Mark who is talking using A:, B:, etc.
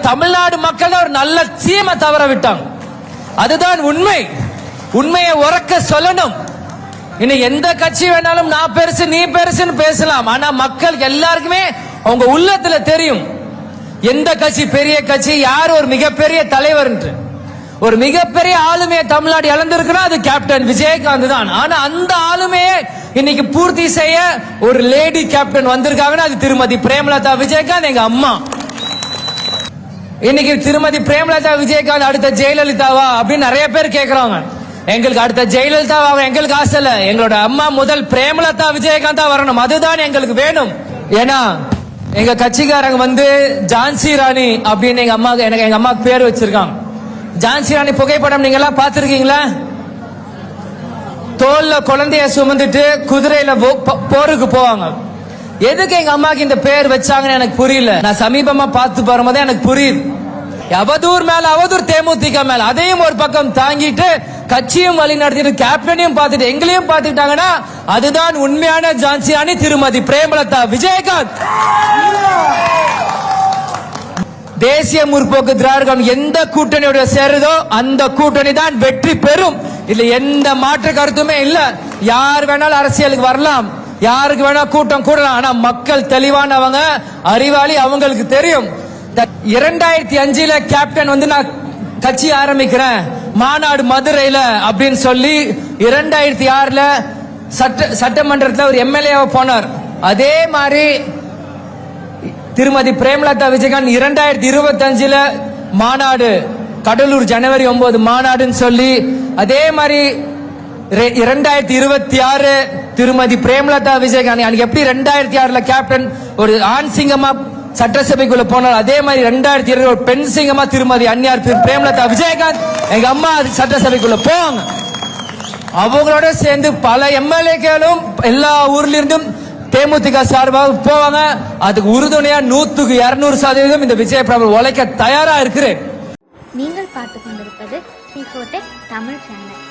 A: தமிழ்நாடு மக்கள் ஒரு நல்ல சீமை தவற விட்டாங்க. அதுதான் உண்மை. உண்மையை உறக்க சொல்லணும். இன்னும் எந்த கட்சி வேணாலும் நான் பெருசு நீ பெருசுன்னு பேசலாம். ஆனா மக்கள் எல்லாருக்குமே அவங்க உள்ளத்துல தெரியும். எந்த கட்சி பெரிய கட்சி யார் ஒரு மிகப்பெரிய தலைவர் ஒரு மிகப்பெரிய ஆளுமையை தமிழ்நாடு இழந்திருக்கிறோம் அது கேப்டன் விஜயகாந்த் தான். ஆனா அந்த ஆளுமையை இன்னைக்கு பூர்த்தி செய்ய ஒரு லேடி கேப்டன் வந்திருக்காங்கன்னா அது திருமதி பிரேமலதா விஜயகாந்த் எங்க அம்மா. இன்னைக்கு திருமதி பிரேமலதா விஜயகாந்த் அடுத்த ஜெயலலிதாவா அப்படின்னு நிறைய பேர் கேக்குறாங்க. எங்களுக்கு அடுத்த ஜெயலலிதாவா எங்களுக்கு ஆசை இல்ல. எங்களோட அம்மா முதல் பிரேமலதா விஜயகாந்தா வரணும். அதுதான் எங்களுக்கு வேணும். ஏன்னா எங்க கட்சிக்காரங்க வந்து ஜான்சி ராணி அப்படின்னு எங்க அம்மா எனக்கு எங்க அம்மாவுக்கு பேர் வச்சிருக்காங்க. ஜான்சி ராணி புகைப்படம் நீங்க எல்லாம் பாத்திருக்கீங்களா தோல்ல குழந்தைய சுமந்துட்டு குதிரையில போருக்கு போவாங்க. எதுக்கு எங்க அம்மாக்கு இந்த பேர் வச்சாங்கன்னு எனக்கு புரியல. நான் சமீபமா பார்த்து வரும்போது எனக்கு புரியுது. அவதூர் மேல அவதூர் தேமுதிக மேல அதையும் ஒரு பக்கம் தாங்கிட்டு கட்சியும் வழி நடத்திட்டு கேப்டனையும் பார்த்துட்டு எங்களையும் பார்த்துட்டாங்கன்னா அதுதான் உண்மையான ஜான்சியானி திருமதி பிரேமலதா விஜயகாந்த். தேசிய முற்போக்கு திராவிடம் எந்த கூட்டணியோட சேருதோ அந்த கூட்டணி தான் வெற்றி பெறும். இதுல எந்த மாற்று கருத்துமே இல்ல. யார் வேணாலும் அரசியலுக்கு வரலாம். யாருக்கு வேணா கூட்டம் கூடலாம். ஆனா மக்கள் தெளிவானவங்க அறிவாளி அவங்களுக்கு தெரியும். இரண்டாயிரத்தி அஞ்சுல கேப்டன் வந்து நான் கட்சி ஆரம்பிக்கிறேன். மாநாடு மதுரையில அப்படின்னு சொல்லி இரண்டாயிரத்தி ஆறுல சட்ட சட்டமன்றத்தில் ஒரு எம்எல்ஏவா போனார். அதே மாதிரி திருமதி பிரேமலதா விஜயகாந்த் இரண்டாயிரத்தி இருபத்தி அஞ்சுல மாநாடு கடலூர் ஜனவரி ஒன்பது மாநாடுன்னு சொல்லி அதே மாதிரி இரண்டாயிரத்தி இருபத்தி ஆறு திருமதி பிரேமலதா விஜயகாந்த் அன்னைக்கு எப்படி ரெண்டாயிரத்தி ஆறுல கேப்டன் ஒரு ஆண் சிங்கமா சட்டசபைக்குள்ள போனால் அதே மாதிரி ரெண்டாயிரத்தி இருபது ஒரு பெண் சிங்கமா திருமதி அந்நியார் திரு பிரேமலதா விஜயகாந்த் எங்க அம்மா சட்டசபைக்குள்ள போவாங்க. அவங்களோட சேர்ந்து பல எம்எல்ஏக்களும் எல்லா ஊர்ல இருந்தும் தேமுதிக சார்பாக போவாங்க. அதுக்கு உறுதுணையா நூத்துக்கு இருநூறு சதவீதம் இந்த விஜய பிரபு உழைக்க தயாரா இருக்கிறேன்.
B: நீங்கள் பார்த்து கொண்டிருப்பது Tamil channel